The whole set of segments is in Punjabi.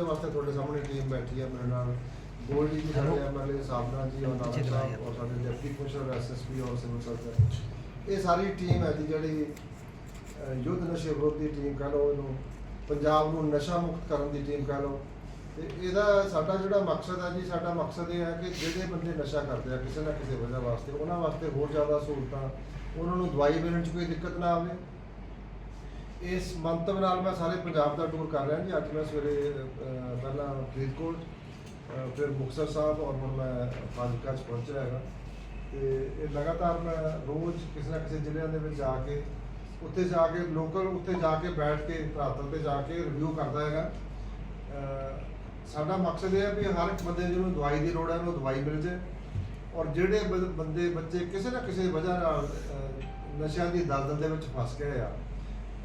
ਦੇ ਵਾਸਤੇ ਤੁਹਾਡੇ ਸਾਹਮਣੇ ਟੀਮ ਬੈਠੀ ਹੈ ਮੇਰੇ ਨਾਲ। ਗੋਲਡੀ ਜੀ ਸਾਡੇ ਐਮਐਲਏ ਸਾਬਨਾ ਜੀ ਔਰ ਨਾਨਕ ਸਾਹਿਬ ਔਰ ਸਾਡੇ ਡਿਪਟੀ ਕਮਿਸ਼ਨਰ ਐਸਐਸਪੀ ਔਰ ਸਿਵਲ ਸਰਜਨ। ਇਹ ਸਾਰੀ ਟੀਮ ਹੈ ਜੀ ਜਿਹੜੀ ਯੁੱਧ ਨਸ਼ੇ ਵਿਰੋਧ ਟੀਮ ਕਹ ਲਓ ਇਹਨੂੰ ਪੰਜਾਬ ਨੂੰ ਨਸ਼ਾ ਮੁਕਤ ਕਰਨ ਦੀ ਟੀਮ ਕਹ ਲਓ। ਤੇ ਇਹਦਾ ਸਾਡਾ ਜਿਹੜਾ ਮਕਸਦ ਹੈ ਜੀ ਸਾਡਾ ਮਕਸਦ ਇਹ ਹੈ ਕਿ ਜਿਹੜੇ ਬੰਦੇ ਨਸ਼ਾ ਕਰਦੇ ਆ ਕਿਸੇ ਨਾ ਕਿਸੇ ਵਜ੍ਹਾ ਵਾਸਤੇ ਉਹਨਾਂ ਵਾਸਤੇ ਹੋਰ ਜ਼ਿਆਦਾ ਸਹੂਲਤਾਂ ਉਹਨਾਂ ਨੂੰ ਦਵਾਈ ਮਿਲਣ 'ਚ ਕੋਈ ਦਿੱਕਤ ਨਾ ਆਵੇ। ਇਸ ਮੰਤਵ ਨਾਲ ਮੈਂ ਸਾਰੇ ਪੰਜਾਬ ਦਾ ਟੂਰ ਕਰ ਰਿਹਾ ਜੀ। ਅੱਜ ਮੈਂ ਸਵੇਰੇ ਅਹ, ਪਹਿਲਾਂ ਫਰੀਦਕੋਟ ਅਹ, ਫਿਰ ਮੁਕਤਸਰ ਸਾਹਿਬ ਔਰ ਹੁਣ ਮੈਂ ਫਾਜ਼ਿਲਕਾ 'ਚ ਪਹੁੰਚਿਆ ਹੈਗਾ। ਤੇ ਇਹ ਲਗਾਤਾਰ ਮੈਂ ਰੋਜ਼ ਕਿਸੇ ਨਾ ਕਿਸੇ ਜ਼ਿਲ੍ਹਿਆਂ ਦੇ ਵਿੱਚ ਜਾ ਕੇ ਉੱਥੇ ਜਾ ਕੇ ਲੋਕਲ ਉੱਥੇ ਜਾ ਕੇ ਬੈਠ ਕੇ ਧਰਾਤਲ ਤੇ ਜਾ ਕੇ ਰਿਵਿਊ ਕਰਦਾ ਹੈਗਾ। ਅਹ, ਸਾਡਾ ਮਕਸਦ ਇਹ ਹੈ ਵੀ ਹਰ ਇੱਕ ਬੰਦੇ ਜਿਹਨੂੰ ਦਵਾਈ ਦੀ ਲੋੜ ਹੈ ਉਹਨੂੰ ਦਵਾਈ ਮਿਲ ਜੇ ਔਰ ਜਿਹੜੇ ਬ- ਬੰਦੇ ਬੱਚੇ ਕਿਸੇ ਨਾ ਕਿਸੇ ਵਜ੍ਹਾ ਨਾਲ ਅਹ, ਨਸ਼ਿਆਂ ਦੀ ਦਲਦਲ ਦੇ ਵਿੱਚ ਫਸ ਗਏ ਆ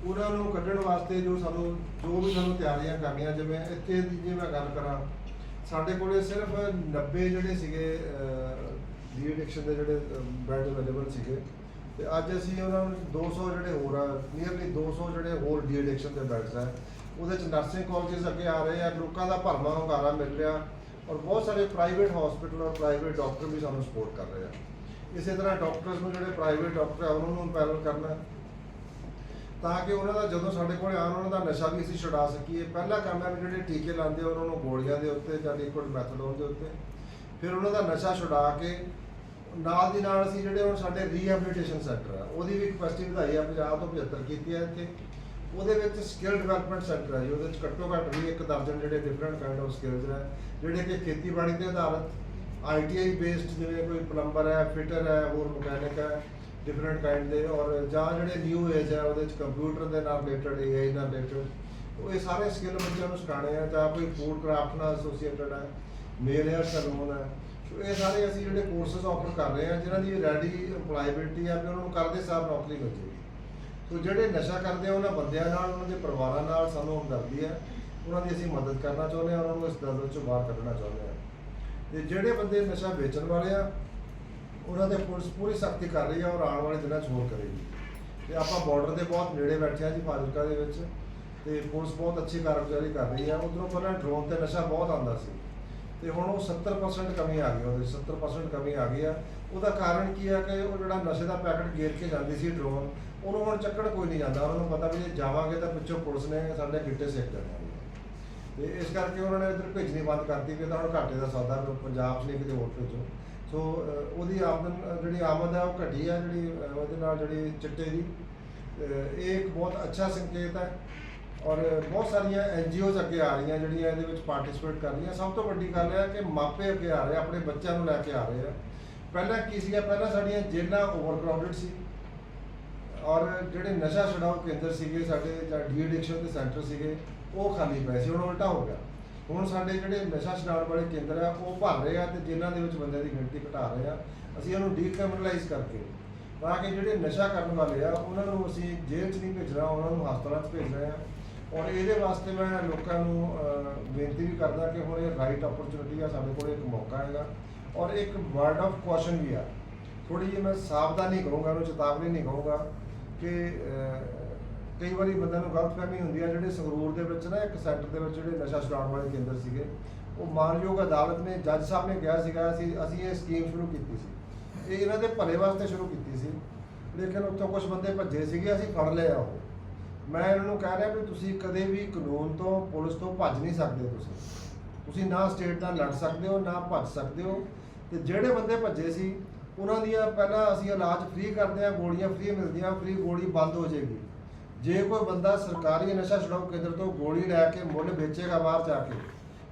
ਉਹਨਾਂ ਨੂੰ ਕੱਢਣ ਵਾਸਤੇ ਜੋ ਸਾਨੂੰ ਜੋ ਵੀ ਸਾਨੂੰ ਤਿਆਰੀਆਂ ਕਰਨੀਆਂ, ਜਿਵੇਂ ਇੱਥੇ ਦੀ ਜੇ ਮੈਂ ਗੱਲ ਕਰਾਂ, ਸਾਡੇ ਕੋਲੇ ਸਿਰਫ 90 ਜਿਹੜੇ ਸੀਗੇ ਡੀ ਐਡਿਕਸ਼ਨ ਦੇ ਜਿਹੜੇ ਬੈਡ ਅਵੇਲੇਬਲ ਸੀਗੇ। ਤੇ ਅੱਜ ਅਸੀਂ ਉਹਨਾਂ ਨੂੰ 200 ਜਿਹੜੇ ਹੋਰ ਆ ਨੀਅਰਲੀ 200 ਜਿਹੜੇ ਹੋਰ ਡੀ ਐਡਿਕਸ਼ਨ ਦੇ ਬੈਡਸ ਆ, ਉਹਦੇ ਚ ਨਰਸਿੰਗ ਕਾਲਜਸ ਅੱਗੇ ਆ ਰਹੇ ਆ, ਲੋਕਾਂ ਦਾ ਭਰਮਾ ਹੁੰਗਾਰਾ ਮਿਲ ਰਿਹਾ ਔਰ ਬਹੁਤ ਸਾਰੇ ਪ੍ਰਾਈਵੇਟ ਹਸਪੀਟਲ ਔਰ ਪ੍ਰਾਈਵੇਟ ਡਾਕਟਰ ਵੀ ਸਾਨੂੰ ਸਪੋਰਟ ਕਰ ਰਹੇ ਆ। ਇਸੇ ਤਰ੍ਹਾਂ ਡਾਕਟਰਸ ਨੂੰ ਜਿਹੜੇ ਪ੍ਰਾਈਵੇਟ ਡਾਕਟਰ ਆ, ਉਹਨਾਂ ਨੂੰ ਪੈਨਲ ਕਰਨਾ ਤਾਂ ਕਿ ਉਹਨਾਂ ਦਾ ਜਦੋਂ ਸਾਡੇ ਕੋਲ ਆਉਣ ਉਹਨਾਂ ਦਾ ਨਸ਼ਾ ਵੀ ਅਸੀਂ ਛੁਡਾ ਸਕੀਏ। ਪਹਿਲਾ ਕੰਮ ਹੈ ਵੀ ਜਿਹੜੇ ਟੀਕੇ ਲਾਉਂਦੇ ਆ, ਉਹਨਾਂ ਨੂੰ ਗੋਲੀਆਂ ਦੇ ਉੱਤੇ ਜਾਂ ਲਿਕੁਇਡ ਮੈਥਡੋਨ ਦੇ ਉੱਤੇ। ਫਿਰ ਉਹਨਾਂ ਦਾ ਨਸ਼ਾ ਛੁਡਾ ਕੇ ਨਾਲ ਦੀ ਨਾਲ ਅਸੀਂ ਜਿਹੜੇ ਹੁਣ ਸਾਡੇ ਰੀਹੈਬਿਲਿਟੇਸ਼ਨ ਸੈਂਟਰ ਆ ਉਹਦੀ ਵੀ ਕਪੈਸਿਟੀ ਵਧਾਈ ਆ 50 ਤੋਂ 75 ਕੀਤੀ ਹੈ ਇੱਥੇ। ਉਹਦੇ ਵਿੱਚ ਸਕਿੱਲ ਡਿਵੈਲਪਮੈਂਟ ਸੈਂਟਰ ਹੈ ਜੀ, ਉਹਦੇ ਵਿੱਚ ਘੱਟੋ ਘੱਟ ਵੀ ਇੱਕ ਦਰਜਨ ਜਿਹੜੇ ਡਿਫਰੈਂਟ ਕਾਈਂਡ ਆਫ ਸਕਿੱਲਸ ਹੈ ਜਿਹੜੇ ਕਿ ਖੇਤੀਬਾੜੀ ਤੇ ਆਧਾਰਿਤ। ਆਈਟੀਆਈ ਬੇਸਡ ਜਿਵੇਂ ਕੋਈ ਪਲੰਬਰ ਹੈ ਫਿਟਰ ਹੈ ਹੋਰ ਮਕੈਨਿਕ ਹੈ। ਡਿਫਰੈਂਟ ਕਾਈਂਡ ਦੇ ਔਰ ਜਾਂ ਜਿਹੜੇ ਨਿਊ ਏਜ ਹੈ ਉਹਦੇ ਵਿੱਚ ਕੰਪਿਊਟਰ ਦੇ ਨਾਲ ਰਿਲੇਟਡ ਏਆਈ ਨਾਲ ਰਿਲੇਟਡ ਉਹ ਇਹ ਸਾਰੇ ਸਕਿੱਲ ਬੱਚਿਆਂ ਨੂੰ ਸਿਖਾਣੇ ਆ, ਜਾਂ ਕੋਈ ਫੂਡ ਕਰਾਫਟ ਨਾਲ ਐਸੋਸੀਏਟਡ ਹੈ ਮੇਲ ਹੇਅਰ ਸੈਲੂਨ ਹੈ ਸੋ ਇਹ ਸਾਰੇ ਅਸੀਂ ਜਿਹੜੇ ਕੋਰਸਸ ਆਫਰ ਕਰ ਰਹੇ ਹਾਂ ਜਿਨ੍ਹਾਂ ਦੀ ਰੈਡੀ EMPLOYABILITY ਆ ਵੀ ਉਹਨਾਂ ਨੂੰ ਕਰਦੇ ਸਾਰ ਨੌਕਰੀ ਮਿਲ ਜਾਏਗੀ ਸੋ ਜਿਹੜੇ ਨਸ਼ਾ ਕਰਦੇ ਆ, ਉਹਨਾਂ ਬੰਦਿਆਂ ਨਾਲ, ਉਹਨਾਂ ਦੇ ਪਰਿਵਾਰਾਂ ਨਾਲ ਸਾਨੂੰ ਹਮਦਰਦੀ ਹੈ ਉਹਨਾਂ ਦੀ ਅਸੀਂ ਮਦਦ ਕਰਨਾ ਚਾਹੁੰਦੇ ਹਾਂ ਉਹਨਾਂ ਨੂੰ ਇਸ ਦਲਦਲ ਚੋਂ ਬਾਹਰ ਕੱਢਣਾ ਚਾਹੁੰਦੇ ਹਾਂ ਤੇ ਜਿਹੜੇ ਬੰਦੇ ਨਸ਼ਾ ਵੇਚਣ ਵਾਲੇ ਆ ਉਹਨਾਂ ਦੇ ਪੁਲਿਸ ਪੂਰੀ ਸਖਤੀ ਕਰ ਰਹੀ ਹੈ ਔਰ ਆਉਣ ਵਾਲੇ ਦਿਨਾਂ 'ਚ ਹੋਰ ਕਰੇਗੀ। ਤੇ ਆਪਾਂ ਬਾਰਡਰ ਦੇ ਬਹੁਤ ਨੇੜੇ ਬੈਠੇ ਆ ਜੀ ਫਾਜ਼ਿਲਕਾ ਦੇ ਵਿੱਚ ਤੇ ਪੁਲਿਸ ਬਹੁਤ ਅੱਛੀ ਕਾਰਗੁਜ਼ਾਰੀ ਕਰ ਰਹੀ ਹੈ ਉਧਰੋਂ ਪਹਿਲਾਂ ਡਰੋਨ ਤੇ ਨਸ਼ਾ ਬਹੁਤ ਆਉਂਦਾ ਸੀ। ਤੇ ਹੁਣ ਉਹ 70% ਕਮੀ ਆ ਗਈ ਉਹਦੇ 70% ਕਮੀ ਆ ਗਈ ਆ। ਉਹਦਾ ਕਾਰਨ ਕੀ ਆ ਕਿ ਉਹ ਜਿਹੜਾ ਨਸ਼ੇ ਦਾ ਪੈਕਟ ਗੇਰ ਕੇ ਜਾਂਦੀ ਸੀ ਡਰੋਨ ਉਹਨੂੰ ਹੁਣ ਚੱਕਣ ਕੋਈ ਨਹੀਂ ਜਾਂਦਾ। ਉਹਨਾਂ ਨੂੰ ਪਤਾ ਵੀ ਜੇ ਜਾਵਾਂਗੇ ਤਾਂ ਪਿੱਛੋਂ ਪੁਲਿਸ ਨੇ ਸਾਡੇ ਗਿੱਟੇ ਸੇਕ ਦੇਣੇ ਤੇ ਇਸ ਕਰਕੇ ਉਹਨਾਂ ਨੇ ਇੱਧਰ ਭੇਜਣੀ ਬੰਦ ਕਰਤੀ ਕਿ ਤਾਂ ਹੁਣ ਘਾਟੇ ਦਾ ਸੌਦਾ ਪੰਜਾਬ 'ਚ ਨਹੀਂ ਕਿਤੇ ਹੋਰ ਭੇਜੋ। ਸੋ ਉਹਦੀ ਆਮਦਨ ਜਿਹੜੀ ਆਮਦ ਹੈ ਉਹ ਘਟੀ ਹੈ ਜਿਹੜੀ ਉਹਦੇ ਨਾਲ ਜਿਹੜੀ ਚਿੱਟੇ ਦੀ। ਇਹ ਇੱਕ ਬਹੁਤ ਅੱਛਾ ਸੰਕੇਤ ਹੈ ਔਰ ਬਹੁਤ ਸਾਰੀਆਂ ਐਨਜੀਓਜ਼ ਅੱਗੇ ਆ ਰਹੀਆਂ ਜਿਹੜੀਆਂ ਇਹਦੇ ਵਿੱਚ ਪਾਰਟਿਸਿਪੇਟ ਕਰ ਰਹੀਆਂ। ਸਭ ਤੋਂ ਵੱਡੀ ਗੱਲ ਇਹ ਹੈ ਕਿ ਮਾਪੇ ਅੱਗੇ ਆ ਰਹੇ ਆ, ਆਪਣੇ ਬੱਚਿਆਂ ਨੂੰ ਲੈ ਕੇ ਆ ਰਹੇ ਆ। ਪਹਿਲਾਂ ਕੀ ਸੀਗਾ? ਪਹਿਲਾਂ ਸਾਡੀਆਂ ਜੇਲ੍ਹਾਂ ਓਵਰਕਰਾਊਡਡ ਸੀ ਔਰ ਜਿਹੜੇ ਨਸ਼ਾ ਛਡਾਓ ਕੇਂਦਰ ਸੀਗੇ ਸਾਡੇ ਜਾਂ ਡੀ ਐਡਿਕਸ਼ਨ ਦੇ ਸੈਂਟਰ ਸੀਗੇ ਉਹ ਖਾਲੀ ਪਏ ਸੀ। ਹੁਣ ਉਲਟਾ ਹੋ ਗਿਆ। ਹੁਣ ਸਾਡੇ ਜਿਹੜੇ ਨਸ਼ਾ ਛਡਾਉਣ ਵਾਲੇ ਕੇਂਦਰ ਆ, ਉਹ ਭਰ ਰਹੇ ਆ ਤੇ ਜਿਨ੍ਹਾਂ ਦੇ ਵਿੱਚ ਬੰਦਿਆਂ ਦੀ ਗਿਣਤੀ ਘਟਾ ਰਹੇ ਆ, ਅਸੀਂ ਇਹਨੂੰ ਡੀਕ੍ਰਿਮੀਨਲਾਈਜ਼ ਕਰਕੇ ਤਾਂ ਕਿ ਜਿਹੜੇ ਨਸ਼ਾ ਕਰਨ ਵਾਲੇ ਆ, ਉਹਨਾਂ ਨੂੰ ਅਸੀਂ ਜੇਲ੍ਹ 'ਚ ਨਹੀਂ ਭੇਜਣਾ, ਉਹਨਾਂ ਨੂੰ ਹਸਪਤਾਲਾਂ 'ਚ ਭੇਜ ਰਹੇ ਆ। ਔਰ ਇਹਦੇ ਵਾਸਤੇ ਮੈਂ ਲੋਕਾਂ ਨੂੰ ਬੇਨਤੀ ਵੀ ਕਰਦਾ ਕਿ ਹੁਣ ਇਹ ਰਾਈਟ ਓਪਰਚੁਨਿਟੀ ਆ, ਸਾਡੇ ਕੋਲ ਇੱਕ ਮੌਕਾ ਹੈਗਾ। ਔਰ ਇੱਕ ਵਰਡ ਆਫ ਕੌਸ਼ਨ ਵੀ ਆ। ਥੋੜੀ ਜਿਹੀ ਮੈਂ ਸਾਵਧਾਨੀ ਕਹੂੰਗਾ ਉਹਨੂੰ ਚੇਤਾਵਨੀ ਨਹੀਂ ਕਹੂੰਗਾ ਕਿ ਕਈ ਵਾਰੀ ਬੰਦਿਆਂ ਨੂੰ ਗਲਤਫਹਿਮੀ ਹੁੰਦੀ ਆ, ਜਿਹੜੇ ਸੰਗਰੂਰ ਦੇ ਵਿੱਚ ਨਾ, ਇੱਕ ਸੈਂਟਰ ਦੇ ਵਿੱਚ ਜਿਹੜੇ ਨਸ਼ਾ ਛੁਡਾਉਣ ਵਾਲੇ ਕੇਂਦਰ ਸੀਗੇ, ਉਹ ਮਾਨਯੋਗ ਅਦਾਲਤ ਨੇ, ਜੱਜ ਸਾਹਿਬ ਨੇ ਕਿਹਾ ਸੀਗਾ, ਅਸੀਂ ਅਸੀਂ ਇਹ ਸਕੀਮ ਸ਼ੁਰੂ ਕੀਤੀ ਸੀ। ਇਹ ਇਹਨਾਂ ਦੇ ਭਲੇ ਵਾਸਤੇ ਸ਼ੁਰੂ ਕੀਤੀ ਸੀ। ਲੇਕਿਨ ਉੱਥੋਂ ਕੁਝ ਬੰਦੇ ਭੱਜੇ ਸੀਗੇ, ਅਸੀਂ ਫੜ ਲਏ ਆ ਉਹ। ਮੈਂ ਇਹਨਾਂ ਨੂੰ ਕਹਿ ਰਿਹਾ ਵੀ ਤੁਸੀਂ ਕਦੇ ਵੀ ਕਾਨੂੰਨ ਤੋਂ, ਪੁਲਿਸ ਤੋਂ ਭੱਜ ਨਹੀਂ ਸਕਦੇ ਤੁਸੀਂ। ਤੁਸੀਂ ਨਾ ਸਟੇਟ ਨਾਲ ਲੜ ਸਕਦੇ ਹੋ, ਨਾ ਭੱਜ ਸਕਦੇ ਹੋ। ਤੇ ਜਿਹੜੇ ਬੰਦੇ ਭੱਜੇ ਸੀ, ਉਹਨਾਂ ਦੀਆਂ ਪਹਿਲਾਂ ਅਸੀਂ ਇਲਾਜ ਫ੍ਰੀ ਕਰਦੇ ਆ, ਗੋਲੀਆਂ ਫ੍ਰੀ ਮਿਲਦੀਆਂ ਫ੍ਰੀ ਗੋਲੀ ਬੰਦ ਹੋ ਜਾਏਗੀ। ਜੇ ਕੋਈ ਬੰਦਾ ਸਰਕਾਰੀ ਨਸ਼ਾ ਛੁਡਾਊ ਕੇਂਦਰ ਤੋਂ ਗੋਲੀ ਲੈ ਕੇ ਮੁੱਲ ਵੇਚੇਗਾ ਬਾਹਰ ਜਾ ਕੇ,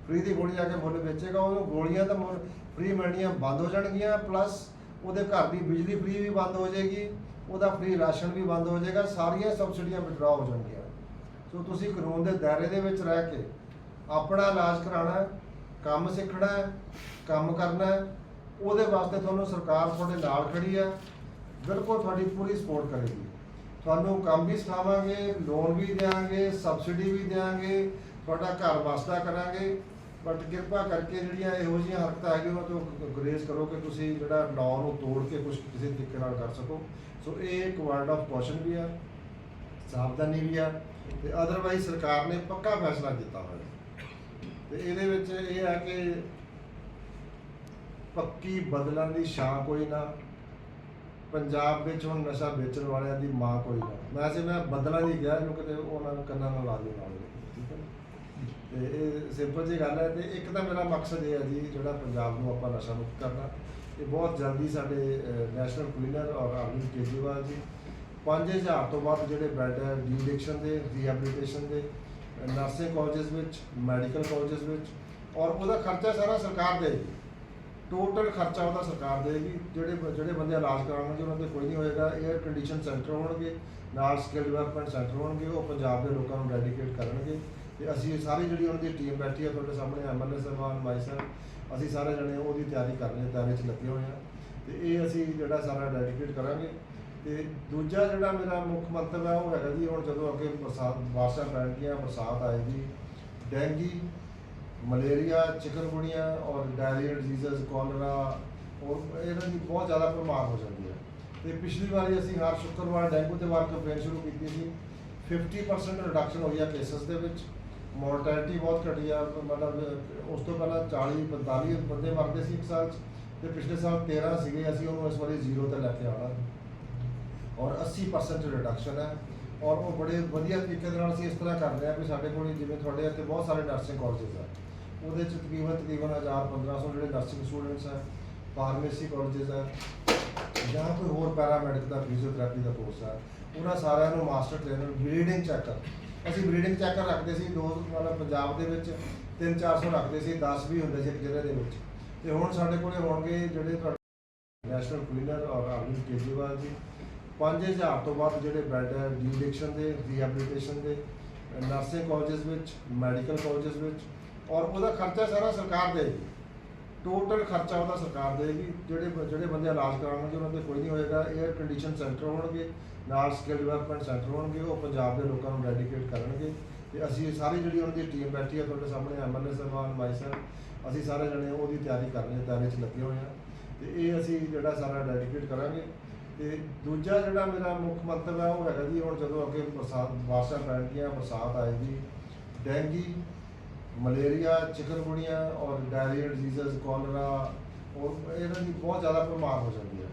ਫ੍ਰੀ ਦੀ ਗੋਲੀ ਜਾ ਕੇ ਮੁੱਲ ਵੇਚੇਗਾ, ਉਹਨੂੰ ਗੋਲੀਆਂ ਤਾਂ ਮੁੱਲ, ਫ੍ਰੀ ਮਿਲਣੀਆਂ ਬੰਦ ਹੋ ਜਾਣਗੀਆਂ ਪਲੱਸ ਉਹਦੇ ਘਰ ਦੀ ਬਿਜਲੀ ਫ੍ਰੀ ਵੀ ਬੰਦ ਹੋ ਜਾਏਗੀ, ਉਹਦਾ ਫ੍ਰੀ ਰਾਸ਼ਨ ਵੀ ਬੰਦ ਹੋ ਜਾਏਗਾ, ਸਾਰੀਆਂ ਸਬਸਿਡੀਆਂ ਵਿਡਰਾ ਹੋ ਜਾਣਗੀਆਂ। ਸੋ ਤੁਸੀਂ ਕਾਨੂੰਨ ਦੇ ਦਾਇਰੇ ਦੇ ਵਿੱਚ ਰਹਿ ਕੇ ਆਪਣਾ ਇਲਾਜ ਕਰਾਉਣਾ, ਕੰਮ ਸਿੱਖਣਾ, ਕੰਮ ਕਰਨਾ, ਉਹਦੇ ਵਾਸਤੇ ਤੁਹਾਨੂੰ ਸਰਕਾਰ ਤੁਹਾਡੇ ਨਾਲ ਖੜੀ ਹੈ ਬਿਲਕੁਲ ਤੁਹਾਡੀ ਪੂਰੀ ਸਪੋਰਟ ਕਰੇਗੀ। ਤੁਹਾਨੂੰ ਕੰਮ ਵੀ ਸਿਖਾਵਾਂਗੇ ਲੋਨ ਵੀ ਦੇਵਾਂਗੇ ਸਬਸਿਡੀ ਵੀ ਦੇਵਾਂਗੇ ਤੁਹਾਡਾ ਘਰ ਵਸਦਾ ਕਰਾਂਗੇ। ਬਟ ਕਿਰਪਾ ਕਰਕੇ ਜਿਹੜੀਆਂ ਇਹੋ ਜਿਹੀਆਂ ਹਰਕਤਾਂ ਹੈਗੀਆਂ ਉਹਨਾਂ ਤੋਂ ਗੁਰੇਜ਼ ਕਰੋ ਕਿ ਤੁਸੀਂ ਜਿਹੜਾ ਲਾਅ ਨੂੰ ਤੋੜ ਕੇ ਕੁਝ ਕਿਸੇ ਤਰੀਕੇ ਨਾਲ ਕਰ ਸਕੋ। ਸੋ ਇਹ ਇੱਕ ਵਰਡ ਆਫ ਕੌਸ਼ਨ ਵੀ ਆ, ਸਾਵਧਾਨੀ ਵੀ ਆ, ਤੇ ਅਦਰਵਾਈਜ਼ ਸਰਕਾਰ ਨੇ ਪੱਕਾ ਫੈਸਲਾ ਕੀਤਾ ਹੋਇਆ। ਤੇ ਇਹਦੇ ਵਿੱਚ ਇਹ ਆ ਕਿ ਪੱਕੀ ਬਦਲਾਂ ਦੀ ਛਾਂ ਕੋਈ ਨਾ। ਪੰਜਾਬ ਵਿੱਚ ਹੁਣ ਨਸ਼ਾ ਵੇਚਣ ਵਾਲਿਆਂ ਦੀ ਮਾਂ ਕੋਈ ਨਾ। ਵੈਸੇ ਮੈਂ ਬਦਲਾਂ ਦੀ ਕਿਹਾ ਇਹਨੂੰ ਕਿਤੇ ਉਹਨਾਂ ਨੂੰ ਕੰਨਾਂ ਨਾਲ ਲਾ ਦਿਓ ਨਾਲ ਠੀਕ ਹੈ ਨਾ? ਤੇ ਇਹ ਸਿੰਪਲ ਜੀ ਗੱਲ ਹੈ ਤੇ ਇੱਕ ਤਾਂ ਮੇਰਾ ਮਕਸਦ ਇਹ ਹੈ ਜੀ, ਜਿਹੜਾ ਪੰਜਾਬ ਨੂੰ ਆਪਾਂ ਨਸ਼ਾ ਮੁਕਤ ਕਰਨਾ। ਇਹ ਬਹੁਤ ਜਲਦੀ ਸਾਡੇ ਨੈਸ਼ਨਲ ਕਲੀਨਰ ਔਰ ਅਰਵਿੰਦ ਕੇਜਰੀਵਾਲ ਜੀ 5000 ਤੋਂ ਵੱਧ ਜਿਹੜੇ ਬੈੱਡ ਹੈ ਡੀ ਦੇ ਰੀਹੈਬਿਲਿਟੇਸ਼ਨ ਦੇ, ਨਰਸਿੰਗ ਕਾਲਜਸ ਵਿੱਚ ਮੈਡੀਕਲ ਕਾਲਜਸ ਵਿੱਚ, ਔਰ ਉਹਦਾ ਖਰਚਾ ਸਾਰਾ ਸਰਕਾਰ ਦੇਗੀ ਟੋਟਲ ਖਰਚਾ ਉਹਦਾ ਸਰਕਾਰ ਦੇਗੀ ਜਿਹੜੇ ਜਿਹੜੇ ਬੰਦੇ ਇਲਾਜ ਕਰਾਉਣਗੇ, ਉਹਨਾਂ ਤੇ ਕੋਈ ਨਹੀਂ ਹੋਏਗਾ 에ਅਰ ਕੰਡੀਸ਼ਨ ਸੈਂਟਰ ਹੋਣਗੇ, ਨਾਲ ਸਕਿੱਲ ਡਿਵੈਲਪਮੈਂਟ ਸੈਂਟਰ ਹੋਣਗੇ, ਉਹ ਪੰਜਾਬ ਦੇ ਲੋਕਾਂ ਨੂੰ ਡੈਡੀਕੇਟ ਕਰਨਗੇ। ਤੇ ਅਸੀਂ ਸਾਰੀ ਜਿਹੜੀ ਉਹਨਾਂ ਦੀ ਟੀਮ ਬੈਠੀ ਆ, ਤੁਹਾਡੇ ਸਾਹਮਣੇ ਐਮਐਲਏ ਸਾਹਿਬਾਨ ਮਾਈ ਸਾਹਿਬ, ਅਸੀਂ ਸਾਰੇ ਜਣੇ ਉਹਦੀ ਤਿਆਰੀ ਕਰ ਰਹੇ ਤਿਆਰੀ 'ਚ ਲੱਗੇ ਹੋਏ ਹਾਂ। ਤੇ ਇਹ ਅਸੀਂ ਜਿਹੜਾ ਸਾਰਾ ਡੈਡੀਕੇਟ ਕਰਾਂਗੇ। ਤੇ ਦੂਜਾ ਜਿਹੜਾ ਮੇਰਾ ਮੁੱਖ ਮੰਤਵ ਹੈ, ਉਹ ਹੈਗਾ ਜੀ, ਹੁਣ ਜਦੋਂ ਅੱਗੇ ਬਰਸਾਤ, ਬਾਰਿਸ਼ਾਂ ਪੈਣਗੀਆਂ, ਬਰਸਾਤ ਆਏਗੀ, ਡੈਂਗੀ ਮਲੇਰੀਆ, ਚਿਕਨਗੁਨੀਆ ਔਰ ਡਾਇਰੀਆ ਡਿਜ਼ੀਜ਼ਸ, ਕੋਲਰਾ, ਔਰ ਇਹਨਾਂ ਦੀ ਬਹੁਤ ਜ਼ਿਆਦਾ ਬਿਮਾਰ ਹੋ ਜਾਂਦੀ ਹੈ। ਤੇ ਪਿਛਲੀ ਵਾਰੀ ਅਸੀਂ ਹਰ ਸ਼ੁੱਕਰਵਾਰ ਡੈਂਗੂ ਤੇ ਵਾਰ ਕੰਪੇਨ ਸ਼ੁਰੂ ਕੀਤੀ ਸੀ। 50% ਰਿਡਕਸ਼ਨ ਹੋਈ ਆ ਕੇਸਸ ਦੇ ਵਿੱਚ। ਮੋਰਟੈਲਿਟੀ ਬਹੁਤ ਘਟੀ ਆ, ਮਤਲਬ ਉਸ ਤੋਂ ਪਹਿਲਾਂ 40 45 ਬੰਦੇ ਮਰਦੇ ਸੀ ਇੱਕ ਸਾਲ 'ਚ, ਤੇ ਪਿਛਲੇ ਸਾਲ 13 ਸੀਗੇ, ਅਸੀਂ ਉਹਨੂੰ ਇਸ ਵਾਰੀ ਜ਼ੀਰੋ ਤੇ ਲੈ ਕੇ ਆਉਣਾ। ਔਰ 80% ਰਿਡਕਸ਼ਨ ਹੈ। ਔਰ ਉਹ ਬੜੇ ਵਧੀਆ ਤਰੀਕੇ ਦੇ ਨਾਲ ਅਸੀਂ ਇਸ ਤਰ੍ਹਾਂ ਕਰਦੇ ਰਹੇ ਹਾਂ ਵੀ ਸਾਡੇ ਕੋਲ ਜਿਵੇਂ ਤੁਹਾਡੇ ਇੱਥੇ ਬਹੁਤ ਸਾਰੇ ਨਰਸਿੰਗ ਕਾਲਜਸ ਆ। ਉਹਦੇ ਚ ਤਕਰੀਬਨ ਤਕਰੀਬਨ 1000 1500 ਜਿਹੜੇ ਨਰਸਿੰਗ ਸਟੂਡੈਂਟਸ ਆ ਫਾਰਮੇਸੀ ਕਾਲਜਸ ਆ ਜਾਂ ਕੋਈ ਹੋਰ ਪੈਰਾਮੈਡਿਕ ਦਾ ਫਿਜ਼ੀਓਥੈਰੇਪੀ ਦਾ ਕੋਰਸ ਆ ਉਹਨਾਂ ਸਾਰਿਆਂ ਨੂੰ ਮਾਸਟਰ ਟ੍ਰੇਨਰ ਬਰੀਡਿੰਗ ਚੈੱਕਰ ਅਸੀਂ ਬਰੀਡਿੰਗ ਚੈੱਕਰ ਰੱਖਦੇ ਸੀ, ਦੋ ਮਤਲਬ ਪੰਜਾਬ ਦੇ ਵਿੱਚ 3-400 ਰੱਖਦੇ ਸੀ 10 ਵੀ ਹੁੰਦੇ ਸੀ ਇੱਕ ਜ਼ਿਲ੍ਹੇ ਦੇ ਵਿੱਚ। ਤੇ ਹੁਣ ਸਾਡੇ ਕੋਲੇ ਹੋਣਗੇ ਜਿਹੜੇ ਤੁਹਾਡੇ ਨੈਸ਼ਨਲ ਕਲੀਨਰ ਔਰ ਅਰਵਿੰਦ ਕੇਜਰੀਵਾਲ ਜੀ। 5000 ਤੋਂ ਵੱਧ ਜਿਹੜੇ ਬੈੱਡ ਹੈ ਡੀ ਦੇ ਰੀਹੈਬਿਲਿਟੇਸ਼ਨ ਦੇ ਨਰਸਿੰਗ ਕਾਲਜਸ ਵਿੱਚ ਮੈਡੀਕਲ ਕਾਲਜਸ ਵਿੱਚ ਔਰ ਉਹਦਾ ਖਰਚਾ ਸਾਰਾ ਸਰਕਾਰ ਦੇਗੀ ਟੋਟਲ ਖਰਚਾ ਉਹਦਾ ਸਰਕਾਰ ਦੇਗੀ ਜਿਹੜੇ ਜਿਹੜੇ ਬੰਦੇ ਇਲਾਜ ਕਰਾਉਣਗੇ, ਉਹਨਾਂ ਤੇ ਕੋਈ ਨਹੀਂ ਹੋਏਗਾ। 에ਅਰ ਕੰਡੀਸ਼ਨ ਸੈਂਟਰ ਹੋਣਗੇ, ਨਾਲ ਸਕਿੱਲ ਡਿਵੈਲਪਮੈਂਟ ਸੈਂਟਰ ਹੋਣਗੇ, ਉਹ ਪੰਜਾਬ ਦੇ ਲੋਕਾਂ ਨੂੰ ਡੈਡੀਕੇਟ ਕਰਨਗੇ। ਤੇ ਅਸੀਂ ਸਾਰੀ ਜਿਹੜੀ ਉਹਨਾਂ ਦੀ ਟੀਮ ਬੈਠੀ ਹੈ ਤੁਹਾਡੇ ਸਾਹਮਣੇ ਐਮਐਲਏ ਸਾਹਿਬਾਨ, ਮਾਈ ਸਾਹਿਬ, ਅਸੀਂ ਸਾਰੇ ਜਣੇ ਉਹਦੀ ਤਿਆਰੀ ਕਰ ਰਹੇ ਤਿਆਰੀ 'ਚ ਲੱਗੇ ਹੋਏ ਹਾਂ। ਤੇ ਇਹ ਅਸੀਂ ਜਿਹੜਾ ਸਾਰਾ ਡੈਡੀਕੇਟ ਕਰਾਂਗੇ। ਤੇ ਦੂਜਾ ਜਿਹੜਾ ਮੇਰਾ ਮੁੱਖ ਮੰਤਵ ਹੈ, ਉਹ ਹੈਗਾ ਜੀ, ਹੁਣ ਜਦੋਂ ਅੱਗੇ ਬਰਸਾਤ, ਬਾਰਿਸ਼ਾਂ ਪੈਣਗੀਆਂ, ਬਰਸਾਤ ਆਏਗੀ, ਡੈਂਗੀ ਮਲੇਰੀਆ ਚਿਕਨਗੁਨੀਆ ਔਰ ਡਾਇਰੀਆ ਡਿਜ਼ੀਜ਼ਸ, ਕੋਲਰਾ, ਔਰ ਇਹਨਾਂ ਦੀ ਬਹੁਤ ਜ਼ਿਆਦਾ ਬਿਮਾਰ ਹੋ ਜਾਂਦੀ ਹੈ।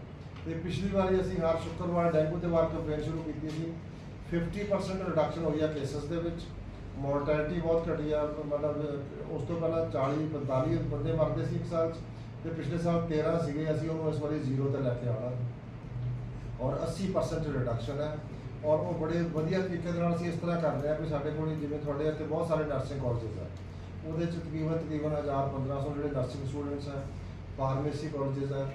ਤੇ ਪਿਛਲੀ ਵਾਰੀ ਅਸੀਂ ਹਰ ਸ਼ੁੱਕਰਵਾਰ ਡੈਂਗੂ ਤੇ ਵਾਰ ਕੰਪੇਨ ਸ਼ੁਰੂ ਕੀਤੀ ਸੀ। 50% ਰਿਡਕਸ਼ਨ ਹੋਈ ਆ ਕੇਸਸ ਦੇ ਵਿੱਚ। ਮੋਰਟੈਲਿਟੀ ਬਹੁਤ ਘਟੀ ਆ, ਮਤਲਬ ਉਸ ਤੋਂ ਪਹਿਲਾਂ 40 45 ਬੰਦੇ ਮਰਦੇ ਸੀ ਇੱਕ ਸਾਲ 'ਚ। ਤੇ ਪਿਛਲੇ ਸਾਲ 13 ਸੀਗੇ, ਅਸੀਂ ਉਹਨੂੰ ਇਸ ਵਾਰੀ ਜ਼ੀਰੋ ਤੇ ਲੈ ਕੇ ਆਉਣਾ। ਔਰ 80% ਰਿਡਕਸ਼ਨ ਹੈ। ਔਰ ਉਹ ਬੜੇ ਵਧੀਆ ਤਰੀਕੇ ਦੇ ਨਾਲ ਅਸੀਂ ਇਸ ਤਰ੍ਹਾਂ ਕਰ ਰਹੇ ਹਾਂ ਵੀ ਸਾਡੇ ਕੋਲ ਜਿਵੇਂ ਤੁਹਾਡੇ ਇੱਥੇ ਬਹੁਤ ਸਾਰੇ ਨਰਸਿੰਗ ਕਾਲਜਸ ਆ ਉਹਦੇ ਚ ਤਕਰੀਬਨ ਤਕਰੀਬਨ 1000 1500 ਜਿਹੜੇ ਨਰਸਿੰਗ ਸਟੂਡੈਂਟਸ ਹੈ ਫਾਰਮੇਸੀ ਕਾਲਜਸ ਹੈ,